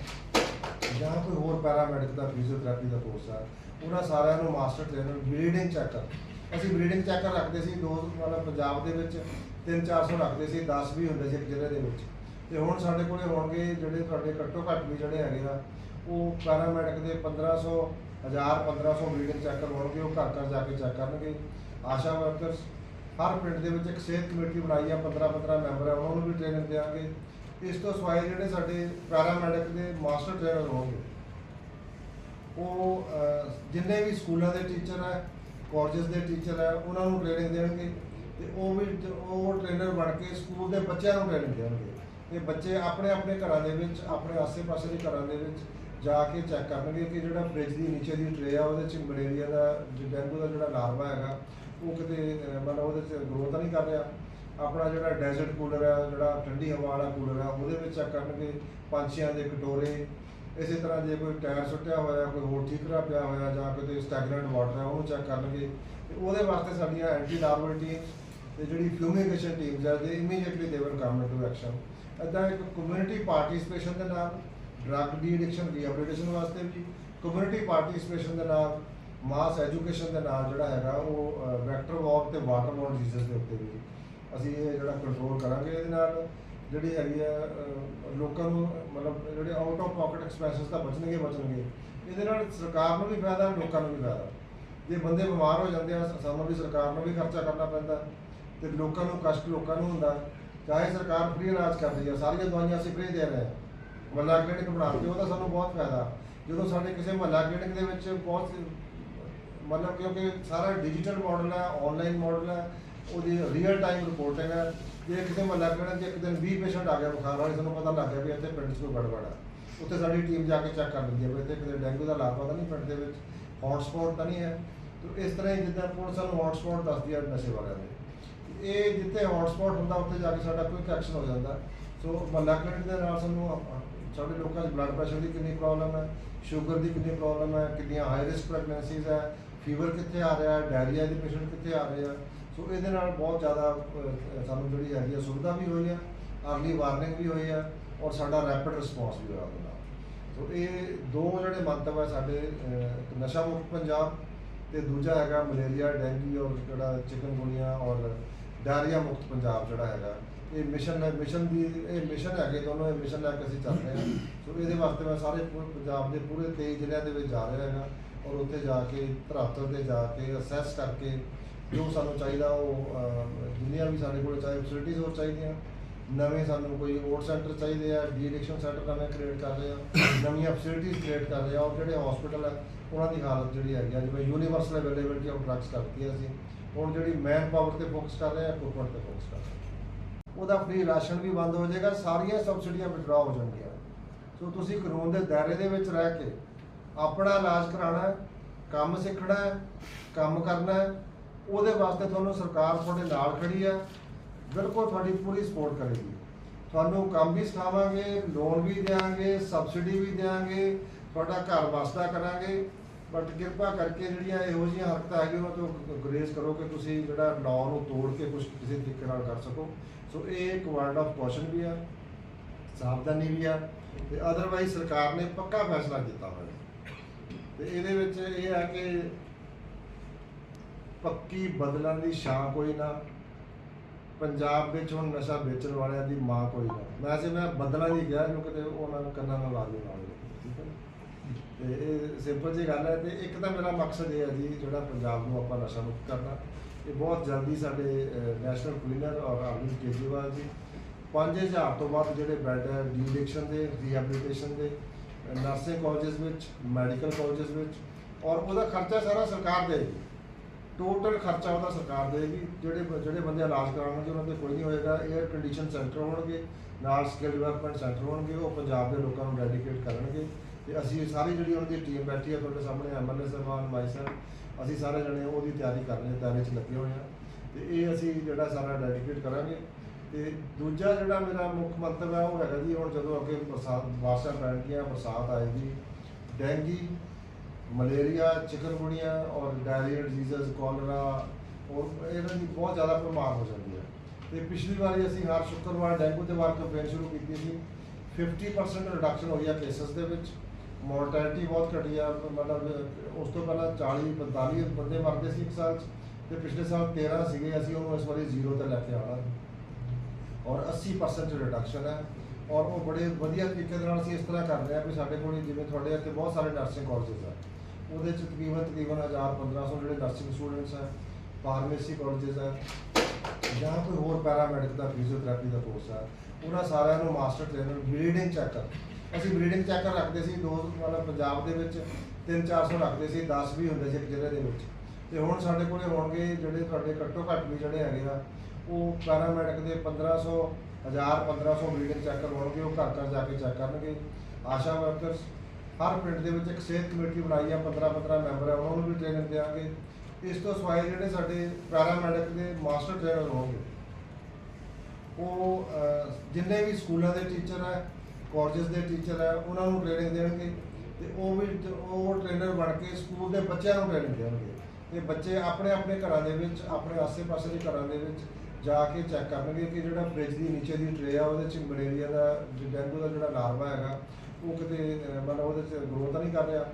ਜਾਂ ਕੋਈ ਹੋਰ ਪੈਰਾਮੈਡਿਕ ਦਾ ਫਿਜ਼ੀਓਥੈਰੇਪੀ ਦਾ ਕੋਰਸ ਹੈ, ਉਹਨਾਂ ਸਾਰਿਆਂ ਨੂੰ ਮਾਸਟਰ ਟ੍ਰੇਨਰ ਬਲੀਡਿੰਗ ਚੈੱਕਰ ਅਸੀਂ ਬਲੀਡਿੰਗ ਚੈੱਕਰ ਰੱਖਦੇ ਸੀ, ਦੋ ਮਤਲਬ ਪੰਜਾਬ ਦੇ ਵਿੱਚ 3-400 ਰੱਖਦੇ ਸੀ 10 ਵੀ ਹੁੰਦੇ ਸੀ ਇੱਕ ਜ਼ਿਲ੍ਹੇ ਦੇ ਵਿੱਚ। ਤੇ ਹੁਣ ਸਾਡੇ ਕੋਲੇ ਹੋਣਗੇ ਜਿਹੜੇ ਤੁਹਾਡੇ ਘੱਟੋ ਘੱਟ ਵੀ ਜਿਹੜੇ ਹੈਗੇ ਆ, ਉਹ ਪੈਰਾਮੈਡਿਕ ਦੇ 1500 1000 1500 ਬਲੀਡਿੰਗ ਚੈੱਕਰ ਹੋਣਗੇ ਉਹ ਘਰ ਘਰ ਜਾ ਕੇ ਚੈੱਕ ਕਰਨਗੇ। ਆਸ਼ਾ ਵਰਕਰਸ ਹਰ ਪਿੰਡ ਦੇ ਵਿੱਚ ਇੱਕ ਸਿਹਤ ਕਮੇਟੀ ਬਣਾਈ ਆ 15 15 ਮੈਂਬਰ ਆ, ਉਹਨਾਂ ਨੂੰ ਵੀ ਟ੍ਰੇਨਿੰਗ ਦੇਵਾਂਗੇ ਇਸ ਤੋਂ ਸਿਵਾਏ ਜਿਹੜੇ ਸਾਡੇ ਪੈਰਾਮੈਡਿਕ ਦੇ ਮਾਸਟਰ ਟ੍ਰੇਨਰ ਹੋਣਗੇ, ਉਹ ਜਿੰਨੇ ਵੀ ਸਕੂਲਾਂ ਦੇ ਟੀਚਰ ਹੈ ਕਾਲਜਸ ਦੇ ਟੀਚਰ ਹੈ ਉਹਨਾਂ ਨੂੰ ਟ੍ਰੇਨਿੰਗ ਦੇਣਗੇ ਤੇ ਉਹ ਵੀ, ਉਹ ਟ੍ਰੇਨਰ ਬਣ ਕੇ ਸਕੂਲ ਦੇ ਬੱਚਿਆਂ ਨੂੰ ਟ੍ਰੇਨਿੰਗ ਦੇਣਗੇ। ਤੇ ਬੱਚੇ ਆਪਣੇ ਆਪਣੇ ਘਰਾਂ ਦੇ ਵਿੱਚ, ਆਪਣੇ ਆਸੇ-ਪਾਸੇ ਦੇ ਘਰਾਂ ਦੇ ਵਿੱਚ ਜਾ ਕੇ ਚੈੱਕ ਕਰਨਗੇ ਕਿ ਜਿਹੜਾ ਫ੍ਰਿਜ ਦੀ ਨੀਚੇ ਦੀ ਟ੍ਰੇ ਆ, ਉਹਦੇ ਚ ਮਲੇਰੀਆ ਦਾ ਜੋ ਡੈਂਗੂ ਦਾ ਜਿਹੜਾ ਲਾਰਵਾ ਹੈਗਾ, ਉਹ ਕਿਤੇ ਮਤਲਬ ਉਹਦੇ ਚ ਗਰੋਥ ਤਾਂ ਨਹੀਂ ਕਰ ਰਿਹਾ। ਆਪਣਾ ਜਿਹੜਾ ਡੈਜ਼ਰਟ ਕੂਲਰ ਹੈ ਜਿਹੜਾ ਠੰਡੀ ਹਵਾ ਵਾਲਾ ਕੂਲਰ ਆ, ਉਹਦੇ ਵਿੱਚ ਚੈੱਕ ਕਰਨਗੇ, ਪੰਛੀਆਂ ਦੇ ਕਟੋਰੇ। ਇਸੇ ਤਰ੍ਹਾਂ ਜੇ ਕੋਈ ਟਾਇਰ ਸੁੱਟਿਆ ਹੋਇਆ, ਕੋਈ ਹੋਰ ਠੀਕਰਾ ਪਿਆ ਹੋਇਆ, ਜਾਂ ਕਿਤੇ ਸਟੈਗਨੈਂਟ ਵਾਟਰ ਹੈ ਉਹਨੂੰ ਚੈੱਕ ਕਰਨਗੇ। ਤੇ ਉਹਦੇ ਵਾਸਤੇ ਸਾਡੀਆਂ ਐਂਟੀ ਲਾਰਵਲ ਟੀਮ ਤੇ ਜਿਹੜੀ ਫਿਊਮੀਗੇਸ਼ਨ ਟੀਮਸ ਹੈ ਦੇ immediately they will come into action ਇਦਾਂ ਇੱਕ ਕਮਿਊਨਿਟੀ ਪਾਰਟਿਸਿਪੇਸ਼ਨ ਦੇ ਨਾਲ ਡਰੱਗ ਡੀ ਐਡਿਕਸ਼ਨ ਰੀਹੈਬਿਲਿਟੇਸ਼ਨ ਵਾਸਤੇ ਵੀ ਕਮਿਊਨਿਟੀ ਪਾਰਟਿਸਿਪੇਸ਼ਨ ਦੇ ਨਾਲ ਮਾਸ ਐਜੂਕੇਸ਼ਨ ਦੇ ਨਾਲ ਜਿਹੜਾ ਹੈਗਾ ਉਹ ਵੈਕਟਰ ਵਾਕ ਤੇ ਵਾਟਰ ਬੋਰਨ ਡਿਜ਼ੀਜ਼ ਦੇ ਉੱਤੇ ਵੀ। ਅਸੀਂ ਇਹ ਜਿਹੜਾ ਕੰਟਰੋਲ ਕਰਾਂਗੇ ਇਹਦੇ ਨਾਲ, ਜਿਹੜੀ ਹੈਗੀ ਆ ਲੋਕਾਂ ਨੂੰ, ਮਤਲਬ ਜਿਹੜੇ ਆਊਟ ਆਫ ਪਾਕਟ ਐਕਸਪੈਂਸਸ ਤਾਂ ਬਚਣਗੇ ਬਚਣਗੇ। ਇਹਦੇ ਨਾਲ ਸਰਕਾਰ ਨੂੰ ਵੀ ਫਾਇਦਾ, ਲੋਕਾਂ ਨੂੰ ਵੀ ਫਾਇਦਾ। ਜੇ ਬੰਦੇ ਬਿਮਾਰ ਹੋ ਜਾਂਦੇ ਆ, ਸਾਨੂੰ ਵੀ ਸਰਕਾਰ ਨੂੰ ਵੀ ਖਰਚਾ ਕਰਨਾ ਪੈਂਦਾ ਤੇ ਲੋਕਾਂ ਨੂੰ ਕਸ਼ਟ ਲੋਕਾਂ ਨੂੰ ਹੁੰਦਾ ਚਾਹੇ ਸਰਕਾਰ ਫ੍ਰੀ ਇਲਾਜ ਕਰਦੀ ਆ, ਸਾਰੀਆਂ ਦਵਾਈਆਂ ਅਸੀਂ ਫ੍ਰੀ ਦੇ ਰਹੇ ਹਾਂ। ਮਹੱਲਾ ਕਲੀਨਿਕ ਬਣਾ ਕੇ ਉਹਦਾ ਸਾਨੂੰ ਬਹੁਤ ਫਾਇਦਾ। ਜਦੋਂ ਸਾਡੇ ਕਿਸੇ ਮਹੱਲਾ ਕਲੀਨਿਕ ਦੇ ਵਿੱਚ ਬਹੁਤ ਮਤਲਬ ਕਿਉਂਕਿ ਸਾਰਾ ਡਿਜੀਟਲ ਮਾਡਲ ਹੈ ਆਨਲਾਈਨ ਮਾਡਲ ਹੈ, ਉਹਦੀ ਰੀਅਲ ਟਾਈਮ ਰਿਪੋਰਟਿੰਗ ਹੈ। ਜੇ ਕਿਸੇ ਮਹੱਲਾ ਕਲੀਨਿਕ 'ਚ ਇੱਕ ਦਿਨ 20 ਪੇਸ਼ੈਂਟ ਆ ਗਿਆ ਬੁਖਾਰ ਵਾਲੇ, ਸਾਨੂੰ ਪਤਾ ਲੱਗ ਗਿਆ ਵੀ ਇੱਥੇ ਪਿੰਡ 'ਚ ਕੋਈ ਗੜਬੜ ਹੈ। ਉੱਥੇ ਸਾਡੀ ਟੀਮ ਜਾ ਕੇ ਚੈੱਕ ਕਰ ਲੈਂਦੀ ਹੈ ਵੀ ਇੱਥੇ ਕਿਤੇ ਡੈਂਗੂ ਦਾ ਲਾਪਾ ਤਾਂ ਨਹੀਂ ਪਿੰਡ ਦੇ ਵਿੱਚ ਹੌਟਸਪੌਟ ਤਾਂ ਨਹੀਂ ਹੈ। ਤੇ ਇਸ ਤਰ੍ਹਾਂ ਹੀ ਜਿੱਦਾਂ ਪੁਲਿਸ ਸਾਨੂੰ ਹੌਟਸਪੌਟ ਦੱਸਦੀ ਹੈ ਨਸ਼ੇ ਵਾਲਿਆਂ ਦੇ। ਇਹ ਜਿੱਥੇ ਹੌਟਸਪੌਟ ਹੁੰਦਾ, ਉੱਥੇ ਜਾ ਕੇ ਸਾਡਾ ਕੁਇਕ ਐਕਸ਼ਨ ਹੋ ਜਾਂਦਾ। ਸੋ ਮਹੱਲਾ ਕਲੀਨਿਕ ਦੇ ਨਾਲ ਸਾਨੂੰ ਅ- ਸਾਡੇ ਲੋਕਾਂ 'ਚ ਬਲੱਡ ਪ੍ਰੈਸ਼ਰ ਦੀ ਕਿੰਨੀ ਪ੍ਰੋਬਲਮ ਹੈ ਸ਼ੂਗਰ ਦੀ ਕਿੰਨੀ ਪ੍ਰੋਬਲਮ ਹੈ ਕਿੰਨੀਆਂ ਹਾਈ ਰਿਸਕ ਪ੍ਰੈਗਨੈਂਸੀਜ਼ ਹੈ ਫੀਵਰ ਕਿੱਥੇ ਆ ਰਿਹਾ ਹੈ ਡਾਇਰੀਆ ਦੇ ਪੇਸ਼ੈਂਟ ਕਿੱਥੇ ਆ ਰਹੇ ਆ। ਸੋ ਇਹਦੇ ਨਾਲ ਬਹੁਤ ਜ਼ਿਆਦਾ ਅ, ਸਾਨੂੰ ਜਿਹੜੀ ਹੈਗੀ ਆ ਸੁਵਿਧਾ ਵੀ ਹੋਈ ਆ ਅਰਲੀ ਵਾਰਨਿੰਗ ਵੀ ਹੋਈ ਆ ਔਰ ਸਾਡਾ ਰੈਪਿਡ ਰਿਸਪੌਂਸ ਵੀ ਹੋਇਆ ਉਹਦੇ ਨਾਲ। ਸੋ ਇਹ ਦੋ ਜਿਹੜੇ ਮੰਤਵ ਹੈ ਸਾਡੇ ਅ, ਇੱਕ ਨਸ਼ਾ ਮੁਕਤ ਪੰਜਾਬ ਤੇ ਦੂਜਾ ਹੈਗਾ ਮਲੇਰੀਆ ਡੈਂਗੂ ਔਰ ਜਿਹੜਾ ਚਿਕਨਗੁਨੀਆ ਔਰ ਡਾਇਰੀਆ ਮੁਕਤ ਪੰਜਾਬ ਜਿਹੜਾ ਹੈਗਾ। ਇਹ ਮਿਸ਼ਨ ਹੈ, ਮਿਸ਼ਨ ਦੀ ਇਹ ਮਿਸ਼ਨ ਹੈਗੇ ਦੋਨੋਂ ਇਹ ਮਿਸ਼ਨ ਲੈ ਕੇ ਅਸੀਂ ਚੱਲ ਰਹੇ ਹਾਂ। ਸੋ ਇਹਦੇ ਵਾਸਤੇ ਮੈਂ ਸਾਰੇ ਪੂਰੇ ਪੰਜਾਬ ਦੇ ਪੂਰੇ 23 ਜ਼ਿਲ੍ਹਿਆਂ ਦੇ ਵਿੱਚ ਜਾ ਰਿਹਾ ਹੈਗਾ ਔਰ ਉੱਥੇ ਜਾ ਕੇ, ਧਰਾਤਲ ਤੇ ਜਾ ਕੇ ਅਸੈਸ ਕਰਕੇ ਜੋ ਸਾਨੂੰ ਚਾਹੀਦਾ ਉਹ ਜਿੰਨੀਆਂ ਵੀ ਸਾਡੇ ਕੋਲ ਚਾਹੇ ਫੈਸਿਲਿਟੀਜ਼ ਹੋਰ ਚਾਹੀਦੀਆਂ, ਨਵੇਂ ਸਾਨੂੰ ਕੋਈ ਓਟ ਸੈਂਟਰ ਚਾਹੀਦੇ ਆ ਡੀ ਸੈਂਟਰ ਨਵੇਂ ਕ੍ਰੀਏਟ ਕਰ ਰਹੇ ਆ ਨਵੀਆਂ ਫੈਸਿਲਿਟੀਜ਼ ਕ੍ਰੀਏਟ ਕਰ ਰਹੇ ਆ ਔਰ ਜਿਹੜੇ ਹਸਪੀਟਲ ਆ, ਉਹਨਾਂ ਦੀ ਹਾਲਤ ਜਿਹੜੀ ਹੈਗੀ ਆ ਜਿਵੇਂ ਯੂਨੀਵਰਸਲ ਅਵੇਲੇਬਿਲਟੀ ਆਫ ਡਰੱਗਸ ਕਰਤੀ ਹੈ ਅਸੀਂ। ਹੁਣ ਜਿਹੜੀ ਮੈਨ ਪਾਵਰ ਤੇ ਫੋਕਸ ਕਰ ਰਹੇ ਆ ਇਕਵਿਪਮੈਂਟ ਤੇ ਫੋਕਸ ਕਰ ਰਹੇ ਆ। ਉਹਦਾ ਫ੍ਰੀ ਰਾਸ਼ਨ ਵੀ ਬੰਦ ਹੋ ਜਾਏਗਾ, ਸਾਰੀਆਂ ਸਬਸਿਡੀਆਂ ਵਿਡਰਾ ਹੋ ਜਾਣਗੀਆਂ। ਸੋ ਤੁਸੀਂ ਕਾਨੂੰਨ ਦੇ ਦਾਇਰੇ ਦੇ ਵਿੱਚ ਰਹਿ ਕੇ ਆਪਣਾ ਇਲਾਜ ਕਰਾਉਣਾ ਕੰਮ ਸਿੱਖਣਾ ਕੰਮ ਕਰਨਾ ਉਹਦੇ ਵਾਸਤੇ ਤੁਹਾਨੂੰ ਸਰਕਾਰ ਤੁਹਾਡੇ ਨਾਲ ਖੜੀ ਹੈ, ਬਿਲਕੁਲ ਤੁਹਾਡੀ ਪੂਰੀ ਸਪੋਰਟ ਕਰੇਗੀ। ਤੁਹਾਨੂੰ ਕੰਮ ਵੀ ਸਿਖਾਵਾਂਗੇ ਲੋਨ ਵੀ ਦੇਵਾਂਗੇ ਸਬਸਿਡੀ ਵੀ ਦੇਵਾਂਗੇ ਤੁਹਾਡਾ ਘਰ ਵਾਸਤਾ ਕਰਾਂਗੇ। ਬਟ ਕਿਰਪਾ ਕਰਕੇ ਜਿਹੜੀਆਂ ਇਹੋ ਜਿਹੀਆਂ ਹਰਕਤਾਂ ਹੈਗੀਆਂ ਉਹਨਾਂ ਤੋਂ ਗੁਰੇਜ਼ ਕਰੋ ਕਿ ਤੁਸੀਂ ਜਿਹੜਾ ਲਾਅ ਨੂੰ ਤੋੜ ਕੇ ਕੁਝ ਕਿਸੇ ਤਰੀਕੇ ਨਾਲ ਕਰ ਸਕੋ। ਸੋ ਇਹ ਇੱਕ ਵਰਡ ਆਫ ਕੌਸ਼ਨ ਵੀ ਆ, ਸਾਵਧਾਨੀ ਵੀ ਆ, ਤੇ ਅਦਰਵਾਈਜ਼ ਸਰਕਾਰ ਨੇ ਪੱਕਾ ਫੈਸਲਾ ਕੀਤਾ ਹੋਇਆ। ਹੈ। ਤੇ ਇਹਦੇ ਵਿੱਚ ਇਹ ਆ ਕਿ ਪੱਕੀ ਬਦਲਣ ਦੀ ਛਾਂ ਕੋਈ ਨਾ, ਪੰਜਾਬ ਵਿੱਚ ਹੁਣ ਨਸ਼ਾ ਵੇਚਣ ਵਾਲਿਆਂ ਦੀ ਮਾਂ ਕੋਈ ਨਾ। ਵੈਸੇ ਮੈਂ ਬਦਲਾਂ ਦੀ ਗਿਆ, ਇਹਨੂੰ ਕਿਤੇ ਉਹਨਾਂ ਨੂੰ ਕੰਨਾਂ ਨਾਲ ਲਾ ਦਿਓ ਠੀਕ ਹੈ ਤੇ ਇਹ ਸਿੰਪਲ ਜੀ ਗੱਲ ਹੈ ਤੇ ਇੱਕ ਤਾਂ ਮੇਰਾ ਮਕਸਦ ਇਹ ਹੈ ਜੀ, ਜਿਹੜਾ ਪੰਜਾਬ ਨੂੰ ਆਪਾਂ ਨਸ਼ਾ ਮੁਕਤ ਕਰਨਾ, ਇਹ ਬਹੁਤ ਜਲਦੀ ਸਾਡੇ ਨੈਸ਼ਨਲ ਕਲੀਨਰ ਔਰ ਅਰਵਿੰਦ ਕੇਜਰੀਵਾਲ ਜੀ 5000 ਤੋਂ ਵੱਧ ਜਿਹੜੇ ਬੈੱਡ ਹੈ ਡੀ ਦੇ ਰੀਹੈਬਿਲਿਟੇਸ਼ਨ ਦੇ ਨਰਸਿੰਗ ਕਾਲਜਸ ਵਿੱਚ ਮੈਡੀਕਲ ਕਾਲਜਸ ਵਿੱਚ, ਔਰ ਉਹਦਾ ਖਰਚਾ ਸਾਰਾ ਸਰਕਾਰ ਦੇਗੀ ਟੋਟਲ ਖਰਚਾ ਉਹਦਾ ਸਰਕਾਰ ਦੇਗੀ ਜਿਹੜੇ ਜਿਹੜੇ ਬੰਦੇ ਇਲਾਜ ਕਰਾਉਣਗੇ, ਉਹਨਾਂ ਤੇ ਕੋਈ ਨਹੀਂ ਹੋਏਗਾ 에ਅਰ ਕੰਡੀਸ਼ਨ ਸੈਂਟਰ ਹੋਣਗੇ, ਨਾਲ ਸਕਿੱਲ ਡਿਵੈਲਪਮੈਂਟ ਸੈਂਟਰ ਹੋਣਗੇ, ਉਹ ਪੰਜਾਬ ਦੇ ਲੋਕਾਂ ਨੂੰ ਡੈਡੀਕੇਟ ਕਰਨਗੇ। ਤੇ ਅਸੀਂ ਸਾਰੀ ਜਿਹੜੀ ਉਹਨਾਂ ਦੀ ਟੀਮ ਬੈਠੀ ਆ ਤੁਹਾਡੇ ਸਾਹਮਣੇ ਐਮਐਲਏ ਸਾਹਿਬਾਨ, ਮਾਈ ਸਾਹਿਬ, ਅਸੀਂ ਸਾਰੇ ਜਣੇ ਉਹਦੀ ਤਿਆਰੀ ਕਰ ਰਹੇ ਤਿਆਰੀ 'ਚ ਲੱਗੇ ਹੋਏ ਹਾਂ। ਤੇ ਇਹ ਅਸੀਂ ਜਿਹੜਾ ਸਾਰਾ ਡੈਡੀਕੇਟ ਕਰਾਂਗੇ। ਤੇ ਦੂਜਾ ਜਿਹੜਾ ਮੇਰਾ ਮੁੱਖ ਮੰਤਵ ਹੈ, ਉਹ ਹੈਗਾ ਜੀ, ਹੁਣ ਜਦੋਂ ਅੱਗੇ ਬਰਸਾਤ, ਬਾਰਿਸ਼ਾਂ ਪੈਣਗੀਆਂ, ਬਰਸਾਤ ਆਏਗੀ, ਡੈਂਗੀ, ਮਲੇਰੀਆ ਚਿਕਨਗੁਨੀਆ ਔਰ ਡਾਇਰੀਆ ਡਿਜ਼ੀਜ਼ਸ ਕੋਲਰਾ ਔਰ ਇਹਨਾਂ ਦੀ ਬਹੁਤ ਜ਼ਿਆਦਾ ਭਰਮਾਰ ਹੋ ਜਾਂਦੀ ਹੈ। ਤੇ ਪਿਛਲੀ ਵਾਰੀ ਅਸੀਂ ਹਰ ਸ਼ੁੱਕਰਵਾਰ ਡੈਂਗੂ ਦੇ ਬਾਰੇ ਕੰਪੇਨ ਸ਼ੁਰੂ ਕੀਤੀ ਸੀ। 50% ਰਿਡਕਸ਼ਨ ਹੋਈ ਆ ਕੇਸਸ ਦੇ ਵਿੱਚ। ਮੋਰਟੈਲਿਟੀ ਬਹੁਤ ਘਟੀ ਆ, ਮਤਲਬ ਉਸ ਤੋਂ ਪਹਿਲਾਂ 40 45 ਬੰਦੇ ਮਰਦੇ ਸੀ ਇੱਕ ਸਾਲ 'ਚ, ਤੇ ਪਿਛਲੇ ਸਾਲ 13 ਸੀਗੇ, ਅਸੀਂ ਉਹਨੂੰ ਇਸ ਵਾਰੀ ਜ਼ੀਰੋ ਤੇ ਲੈ ਕੇ ਆਉਣਾ। ਔਰ 80% ਰਿਡਕਸ਼ਨ ਹੈ ਔਰ ਉਹ ਬੜੇ ਵਧੀਆ ਤਰੀਕੇ ਦੇ ਨਾਲ ਅਸੀਂ ਇਸ ਤਰ੍ਹਾਂ ਕਰ ਰਹੇ ਹਾਂ ਵੀ ਸਾਡੇ ਕੋਲ ਜਿਵੇਂ ਤੁਹਾਡੇ ਇੱਥੇ ਬਹੁਤ ਸਾਰੇ ਨਰਸਿੰਗ ਕਾਲਜਸ ਆ। ਉਹਦੇ ਚ ਤਕਰੀਬਨ ਤਕਰੀਬਨ 1000 1500 ਜਿਹੜੇ ਨਰਸਿੰਗ ਸਟੂਡੈਂਟਸ ਆ ਫਾਰਮੇਸੀ ਕਾਲਜਸ ਆ, ਜਾਂ ਕੋਈ ਹੋਰ ਪੈਰਾਮੈਡਿਕ ਦਾ ਫਿਜ਼ੀਓਥੈਰੇਪੀ ਦਾ ਕੋਰਸ ਆ, ਉਹਨਾਂ ਸਾਰਿਆਂ ਨੂੰ ਮਾਸਟਰ ਟ੍ਰੇਨਰ ਬਰੀਡਿੰਗ ਚੈੱਕਰ ਅਸੀਂ ਬਰੀਡਿੰਗ ਚੈੱਕਰ ਰੱਖਦੇ ਸੀ, ਦੋ ਮਤਲਬ ਪੰਜਾਬ ਦੇ ਵਿੱਚ 3-400 ਰੱਖਦੇ ਸੀ 10 ਵੀ ਹੁੰਦੇ ਸੀ ਇੱਕ ਜ਼ਿਲ੍ਹੇ ਦੇ ਵਿੱਚ। ਤੇ ਹੁਣ ਸਾਡੇ ਕੋਲੇ ਹੋਣਗੇ ਜਿਹੜੇ ਤੁਹਾਡੇ ਘੱਟੋ ਘੱਟ ਵੀ ਜਿਹੜੇ ਹੈਗੇ ਆ, ਉਹ ਪੈਰਾਮੈਡਿਕ ਦੇ 1500 1000 1500 ਬਰੀਡਿੰਗ ਚੈੱਕਰ ਹੋਣਗੇ, ਉਹ ਘਰ ਘਰ ਜਾ ਕੇ ਚੈੱਕ ਕਰਨਗੇ। ਆਸ਼ਾ ਵਰਕਰਸ ਹਰ ਪਿੰਡ ਦੇ ਵਿੱਚ ਇੱਕ ਸਿਹਤ ਕਮੇਟੀ ਬਣਾਈ ਆ 15 15 ਮੈਂਬਰ ਆ, ਉਹਨਾਂ ਨੂੰ ਵੀ ਟ੍ਰੇਨਿੰਗ ਦੇਵਾਂਗੇ ਇਸ ਤੋਂ ਸਿਵਾਏ ਜਿਹੜੇ ਸਾਡੇ ਪੈਰਾਮੈਡਿਕ ਦੇ ਮਾਸਟਰ ਟ੍ਰੇਨਰ ਹੋਣਗੇ, ਉਹ ਜਿੰਨੇ ਵੀ ਸਕੂਲਾਂ ਦੇ ਟੀਚਰ ਹੈ ਕਾਲਜਸ ਦੇ ਟੀਚਰ ਹੈ, ਉਹਨਾਂ ਨੂੰ ਟ੍ਰੇਨਿੰਗ ਦੇਣਗੇ ਤੇ ਉਹ ਵੀ ਉਹ ਟ੍ਰੇਨਰ ਬਣ ਕੇ ਸਕੂਲ ਦੇ ਬੱਚਿਆਂ ਨੂੰ ਟ੍ਰੇਨਿੰਗ ਦੇਣਗੇ। ਤੇ ਬੱਚੇ ਆਪਣੇ ਆਪਣੇ ਘਰਾਂ ਦੇ ਵਿੱਚ, ਆਪਣੇ ਆਸੇ-ਪਾਸੇ ਦੇ ਘਰਾਂ ਦੇ ਵਿੱਚ ਜਾ ਕੇ ਚੈੱਕ ਕਰਨਗੇ ਕਿ ਜਿਹੜਾ ਫ੍ਰਿਜ ਦੀ ਨੀਚੇ ਦੀ ਟਰੇ ਆ, ਉਹਦੇ ਚ ਮਲੇਰੀਆ ਦਾ ਡੈਂਗੂ ਦਾ ਜਿਹੜਾ ਲਾਰਵਾ ਹੈਗਾ, ਉਹ ਕਿਤੇ ਮਤਲਬ ਉਹਦੇ ਚ ਗਰੋਥ ਤਾਂ ਨਹੀਂ ਕਰ ਰਿਹਾ।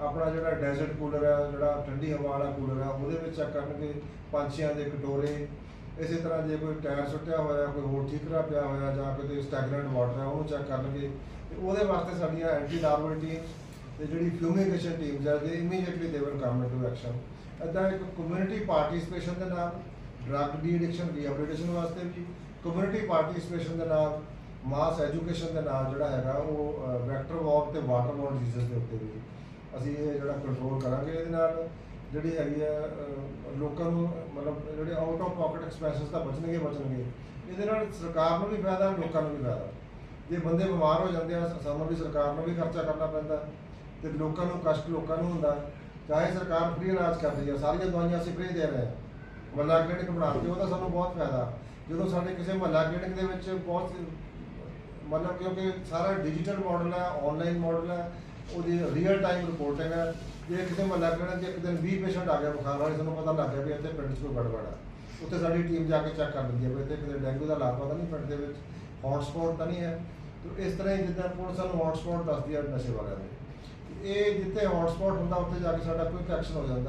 ਆਪਣਾ ਜਿਹੜਾ ਡੈਜ਼ਰਟ ਕੂਲਰ ਆ, ਜਿਹੜਾ ਠੰਡੀ ਹਵਾ ਵਾਲਾ ਕੂਲਰ ਆ, ਉਹਦੇ ਵਿੱਚ ਚੈੱਕ ਕਰਨਗੇ ਪੰਛੀਆਂ ਦੇ ਕਟੋਰੇ ਇਸੇ ਤਰ੍ਹਾਂ ਜੇ ਕੋਈ ਟਾਇਰ ਸੁੱਟਿਆ ਹੋਇਆ, ਕੋਈ ਹੋਰ ਠੀਕਰਾ ਪਿਆ ਹੋਇਆ ਜਾਂ ਕੋਈ ਸਟੈਗਨੈਂਟ ਵਾਟਰ ਹੈ ਉਹਨੂੰ ਚੈੱਕ ਕਰਨਗੇ ਤੇ ਉਹਦੇ ਵਾਸਤੇ ਸਾਡੀਆਂ ਐਂਟੀ ਲਾਰਵਲ ਟੀਮ ਤੇ ਜਿਹੜੀ ਫਿਊਮੀਗੇਸ਼ਨ ਟੀਮ ਹੈ ਦੇ immediately they will come into action ਇਦਾਂ ਇੱਕ ਕਮਿਊਨਿਟੀ ਪਾਰਟਿਸਿਪੇਸ਼ਨ ਦੇ ਨਾਲ ਡਰੱਗ ਡੀ ਐਡਿਕਸ਼ਨ ਰੀਹੈਬਿਲਿਟੇਸ਼ਨ ਵਾਸਤੇ ਵੀ ਕਮਿਊਨਿਟੀ ਪਾਰਟਿਸਿਪੇਸ਼ਨ ਦੇ ਨਾਲ ਮਾਸ ਐਜੂਕੇਸ਼ਨ ਦੇ ਨਾਲ ਜਿਹੜਾ ਹੈਗਾ, ਉਹ ਵੈਕਟਰ ਵਾਕ ਤੇ ਵਾਟਰ ਬੋਰਨ ਡਿਜ਼ੀਜ਼ ਦੇ ਉੱਤੇ ਵੀ ਅਸੀਂ ਇਹ ਜਿਹੜਾ ਕੰਟਰੋਲ ਕਰਾਂਗੇ ਇਹਦੇ ਨਾਲ। ਜਿਹੜੀ ਹੈਗੀ ਆ ਅਹ, ਲੋਕਾਂ ਨੂੰ ਮਤਲਬ ਜਿਹੜੇ ਆਊਟ ਆਫ ਪਾਕਟ ਐਕਸਪੈਂਸਸ ਤਾਂ ਬਚਣਗੇ ਬਚਣਗੇ। ਇਹਦੇ ਨਾਲ ਸਰਕਾਰ ਨੂੰ ਵੀ ਫਾਇਦਾ ਲੋਕਾਂ ਨੂੰ ਵੀ ਫਾਇਦਾ। ਜੇ ਬੰਦੇ ਬਿਮਾਰ ਹੋ ਜਾਂਦੇ ਆ ਸਾਨੂੰ ਵੀ ਸਰਕਾਰ ਨੂੰ ਵੀ ਖਰਚਾ ਕਰਨਾ ਪੈਂਦਾ। ਤੇ ਲੋਕਾਂ ਨੂੰ ਕਸ਼ਟ ਲੋਕਾਂ ਨੂੰ ਹੁੰਦਾ। ਚਾਹੇ ਸਰਕਾਰ ਫ੍ਰੀ ਇਲਾਜ ਕਰਦੀ ਆ ਸਾਰੀਆਂ ਦਵਾਈਆਂ ਅਸੀਂ ਫ੍ਰੀ ਦੇ ਰਹੇ ਹਾਂ ਮਹੱਲਾ ਕਲੀਨਿਕ ਬਣਾ ਕੇ ਉਹਦਾ ਸਾਨੂੰ ਬਹੁਤ ਫਾਇਦਾ। ਜਦੋਂ ਸਾਡੇ ਕਿਸੇ ਮਹੱਲਾ ਕਲੀਨਿਕ ਦੇ ਵਿੱਚ ਬਹੁਤ ਮਤਲਬ ਕਿਉਂਕਿ ਸਾਰਾ ਡਿਜੀਟਲ ਮਾਡਲ ਹੈ ਆਨਲਾਈਨ ਮਾਡਲ ਹੈ ਉਹਦੀ ਰੀਅਲ ਟਾਈਮ ਰਿਪੋਰਟਿੰਗ ਹੈ ਜੇ ਕਿਸੇ ਮਹੱਲਾ ਕਲੀਨਿਕ 'ਚ ਇੱਕ ਦਿਨ 20 ਪੇਸ਼ੈਂਟ ਆ ਗਿਆ ਬੁਖਾਰ ਵਾਲੇ, ਸਾਨੂੰ ਪਤਾ ਲੱਗ ਗਿਆ ਵੀ ਇੱਥੇ ਪਿੰਡ 'ਚ ਕੋਈ ਗੜਬੜ ਹੈ ਉੱਥੇ ਸਾਡੀ ਟੀਮ ਜਾ ਕੇ ਚੈੱਕ ਕਰ ਲੈਂਦੀ ਹੈ ਵੀ ਇੱਥੇ ਕਿਤੇ ਡੈਂਗੂ ਦਾ ਲਾਰਵਾ ਤਾਂ ਨਹੀਂ ਪਿੰਡ ਦੇ ਵਿੱਚ ਹੌਟਸਪੌਟ ਤਾਂ ਨਹੀਂ ਹੈ। ਤੇ ਇਸ ਤਰ੍ਹਾਂ ਹੀ ਜਿੱਦਾਂ ਪੁਲਿਸ ਸਾਨੂੰ ਹੌਟਸਪੌਟ ਦੱਸਦੀ ਹੈ ਨਸ਼ੇ ਵਾਲਿਆਂ ਦੇ। ਇਹ ਜਿੱਥੇ ਹੌਟਸਪੌਟ ਹੁੰਦਾ, ਉੱਥੇ ਜਾ ਕੇ ਸਾਡਾ ਕੁਇਕ ਐਕਸ਼ਨ ਹੋ ਜਾਂਦਾ।